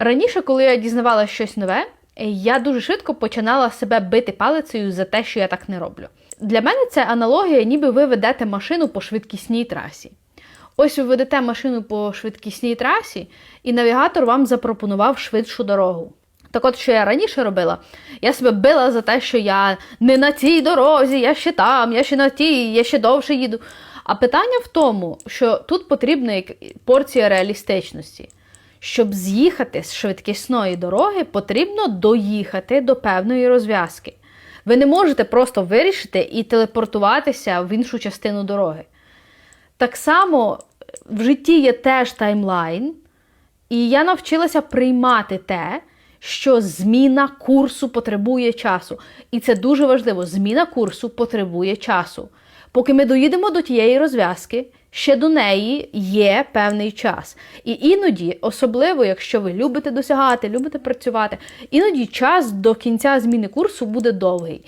Раніше, коли я дізнавалася щось нове, я дуже швидко починала себе бити палицею за те, що я так не роблю. Для мене це аналогія, ніби ви ведете машину по швидкісній трасі. Ось ви ведете машину по швидкісній трасі, і навігатор вам запропонував швидшу дорогу. Так от, що я раніше робила, я себе била за те, що я не на цій дорозі, я ще там, я ще на тій, я ще довше їду. А питання в тому, що тут потрібна порція реалістичності. Щоб з'їхати з швидкісної дороги, потрібно доїхати до певної розв'язки. Ви не можете просто вирішити і телепортуватися в іншу частину дороги. Так само в житті є теж таймлайн, і я навчилася приймати те, що зміна курсу потребує часу. І це дуже важливо. Зміна курсу потребує часу. Поки ми доїдемо до тієї розв'язки, ще до неї є певний час. І іноді, особливо, якщо ви любите досягати, любите працювати, іноді час до кінця зміни курсу буде довгий.